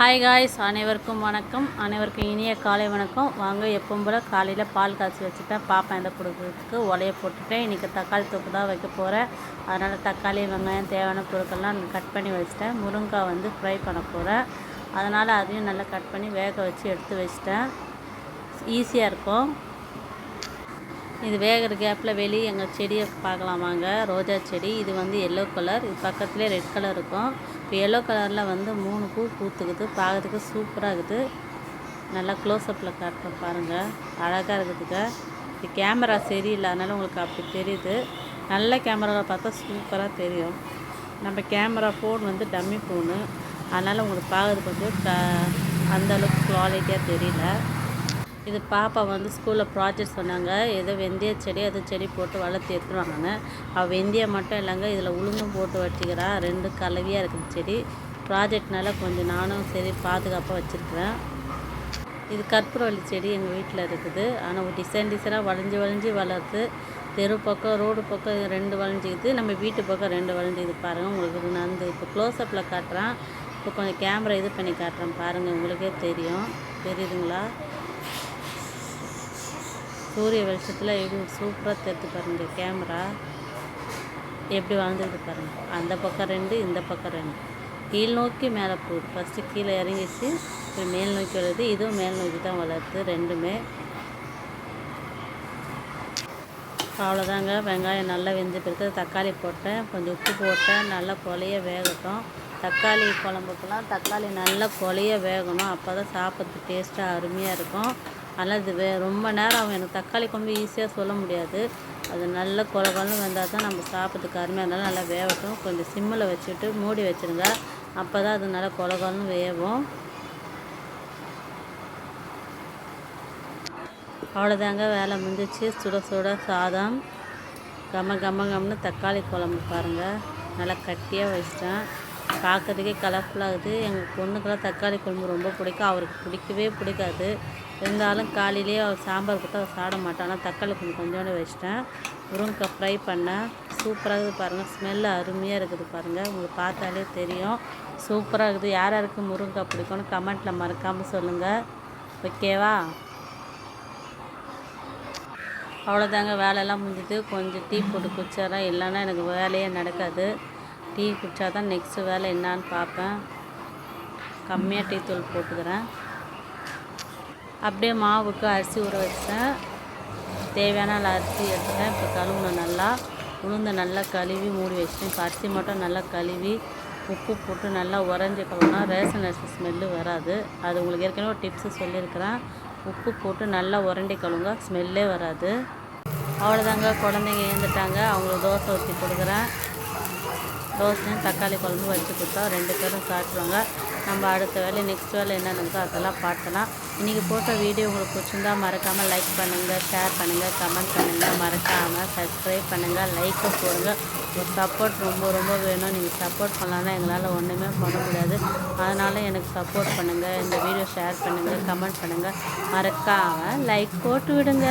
Hi guys அனைவருக்கும் வணக்கம். அனைவருக்கும் இனிய காலை வணக்கம். வாங்க எப்பவும் போல் காலையில் பால் காய்ச்சி வச்சுட்டேன். பார்ப்பேன் எந்த கொடுக்குறதுக்கு உலைய போட்டுட்டேன். இன்றைக்கி தக்காளி தொப்பு தான் வைக்க போகிறேன் அதனால் தக்காளி வெங்காயம் தேவையான பொருட்கள்லாம் கட் பண்ணி வச்சிட்டேன். முருங்காய் வந்து ஃப்ரை பண்ண போகிறேன் அதனால் அதையும் நல்லா கட் பண்ணி வேக வச்சு எடுத்து வச்சிட்டேன். ஈஸியாக இருக்கும். இது வேகிற கேப்பில் வெளியே எங்கள் செடியை பார்க்கலாம் வாங்க. ரோஜா செடி இது வந்து எல்லோ கலர் இது பக்கத்துலேயே ரெட் கலர் இருக்கும். இப்போ எல்லோ கலரில் வந்து மூணு பூ பூத்துக்குது. பார்க்கறதுக்கு சூப்பராக இருக்குது. நல்லா க்ளோஸ்அப்பில் காட்டுற பாருங்கள் அழகாக இருக்குதுங்க. இது கேமரா சரியில்லை அதனால் உங்களுக்கு அப்படி தெரியுது. நல்ல கேமராவில் பார்த்தா சூப்பராக தெரியும். நம்ம கேமரா ஃபோன் வந்து டம்மி ஃபோனு அதனால் உங்களுக்கு பார்க்கறது கொஞ்சம் க அந்த அளவுக்கு குவாலிட்டியாக தெரியல. இது பாப்பா வந்து ஸ்கூலில் ப்ராஜெக்ட் சொன்னாங்க. ஏதோ வெந்தய செடி அது செடி போட்டு வளர்த்து எடுத்துருவாங்கன்னு அவள் வெந்தயம் மட்டும் இல்லைங்க இதில் உளுந்தும் போட்டு வச்சுக்கிறான் ரெண்டு கலவையாக இருக்குது செடி. ப்ராஜெக்ட்னால கொஞ்சம் நானும் சரி பாதுகாப்பாக வச்சுருக்கிறேன். இது கற்பூரவள்ளி செடி எங்கள் வீட்டில் இருக்குது. ஆனால் ஒரு டிசைன் டிசைனாக வளைஞ்சி வளைஞ்சி வளர்த்து தெரு பக்கம் ரோடு பக்கம் ரெண்டு வளைஞ்சிக்குது நம்ம வீட்டு பக்கம் ரெண்டு வளைஞ்சிக்குது பாருங்கள் உங்களுக்கு நான் அந்த இப்போ க்ளோஸ்அப்பில் காட்டுறேன். இப்போ கொஞ்சம் கேமரா இது பண்ணி காட்டுறேன் பாருங்கள் உங்களுக்கே தெரியும். தெரியுதுங்களா? சூரிய வெளிச்சத்தில் எப்படி சூப்பராக தெரிஞ்சு பாருங்க கேமரா எப்படி வாழ்ந்துக்கிட்டு பாருங்கள் அந்த பக்கம் ரெண்டு இந்த பக்கம் ரெண்டு. கீழ் நோக்கி மேலே போகுது ஃபஸ்ட்டு கீழே இறங்கிச்சு இப்போ மேல் நோக்கி வளருது இதுவும் மேல் நோக்கி தான் வளருது ரெண்டுமே. அவ்வளோதாங்க வெங்காயம் நல்லா வெந்து பிறகு தக்காளி போட்டேன் கொஞ்சம் உப்பு போட்டேன். நல்லா கொலைய வேகட்டும். தக்காளி குழம்புக்கெல்லாம் தக்காளி நல்லா கொலைய வேகணும். அப்போ தான் சாப்பிட்றதுக்கு டேஸ்ட்டாக அருமையாக இருக்கும். அதனால் வே ரொம்ப நேரம் ஆகும். எனக்கு தக்காளி குழம்பு ஈஸியாக சொல்ல முடியாது. அது நல்ல குலகலம் வந்தால் தான் நம்ம சாப்பிட்றதுக்கு அருமையாக இருந்தாலும் நல்லா வேகட்டும் கொஞ்சம் சிம்மில் வச்சுட்டு மூடி வச்சுருங்க. அப்போ தான் அது நல்லா குலகலம் வேகும் அவ்வளோதாங்க வேலை முடிஞ்சிச்சு. சுட சுட சாதம். கம கம கம்னு தக்காளி குழம்பு பாருங்கள் நல்லா கட்டியாக வச்சிட்டேன். பார்க்கறதுக்கே கலர்ஃபுல்லாக இருக்குது. எங்கள் பொண்ணுக்கெல்லாம் தக்காளி குழம்பு ரொம்ப பிடிக்கும். அவருக்கு பிடிக்கவே பிடிக்காது. இருந்தாலும் காலையிலேயே அவர் சாம்பார் கொடுத்து அவர் சாப்பிட மாட்டான் ஆனால் தக்காளி குழம்பு கொஞ்சோண்டு வச்சிட்டேன். முருங்கைக்காய் ஃப்ரை பண்ணேன். சூப்பராக இருக்குது பாருங்கள் ஸ்மெல்லு அருமையாக இருக்குது பாருங்கள் உங்களுக்கு பார்த்தாலே தெரியும். சூப்பராக இருக்குது. யார் யாருக்கு முருங்கைக்காய் பிடிக்கும்னு கமெண்ட்டில் மறக்காமல் சொல்லுங்கள் ஓகேவா அவ்வளோதாங்க வேலையெல்லாம் முடிஞ்சுது. கொஞ்சம் டீ போட்டு குடிச்சிட்றேன் இல்லைன்னா எனக்கு வேலையே நடக்காது. டீ குடித்தா தான் நெக்ஸ்ட்டு வேலை என்னான்னு பார்ப்பேன். கம்மியாக டீ தூள் போட்டுக்கிறேன். அப்படியே மாவுக்கு அரிசி ஊற வச்சேன். தேவையான அளவு அரிசி எடுத்துட்டேன். இப்போ கழுவுனேன் நல்லா உளுந்து நல்லா கழுவி மூடி வச்சிட்டேன். இப்போ அரிசி மட்டும் நல்லா கழுவி உப்பு போட்டு நல்லா உறைஞ்சி கழுவுனா ரேஷன் அரிசி ஸ்மெல்லு வராது. அது உங்களுக்கு ஏற்கனவே ஒரு டிப்ஸு சொல்லியிருக்கிறேன். உப்பு போட்டு நல்லா உரண்டி கழுவுங்க. ஸ்மெல்லே வராது. அவ்வளோதாங்க குழந்தைங்க எழுந்துட்டாங்க. அவங்களுக்கு தோசை ஊற்றி கொடுக்குறேன். ரோஸ்லையும் தக்காளி குழம்பு வச்சு கொடுத்தா ரெண்டு பேரும் சாப்பிடுவாங்க. நம்ம அடுத்த வேலை நெக்ஸ்ட் வேலை என்ன நடக்குதோ அதெல்லாம் பார்க்கலாம் இன்றைக்கி போட்ட வீடியோ உங்களுக்கு பிடிச்சிருந்தா மறக்காமல் லைக் பண்ணுங்கள் ஷேர் பண்ணுங்கள் கமெண்ட் பண்ணுங்கள் மறக்காமல் சப்ஸ்கிரைப் பண்ணுங்கள் லைக்கை போடுங்க. உங்கள் சப்போர்ட் ரொம்ப ரொம்ப வேணும். நீங்கள் சப்போர்ட் பண்ணலான்னா எங்களால் ஒன்றுமே பண்ண முடியாது. அதனால் எனக்கு சப்போர்ட் பண்ணுங்கள் இந்த வீடியோ ஷேர் பண்ணுங்கள் கமெண்ட் பண்ணுங்கள் மறக்காமல் லைக் போட்டு விடுங்க.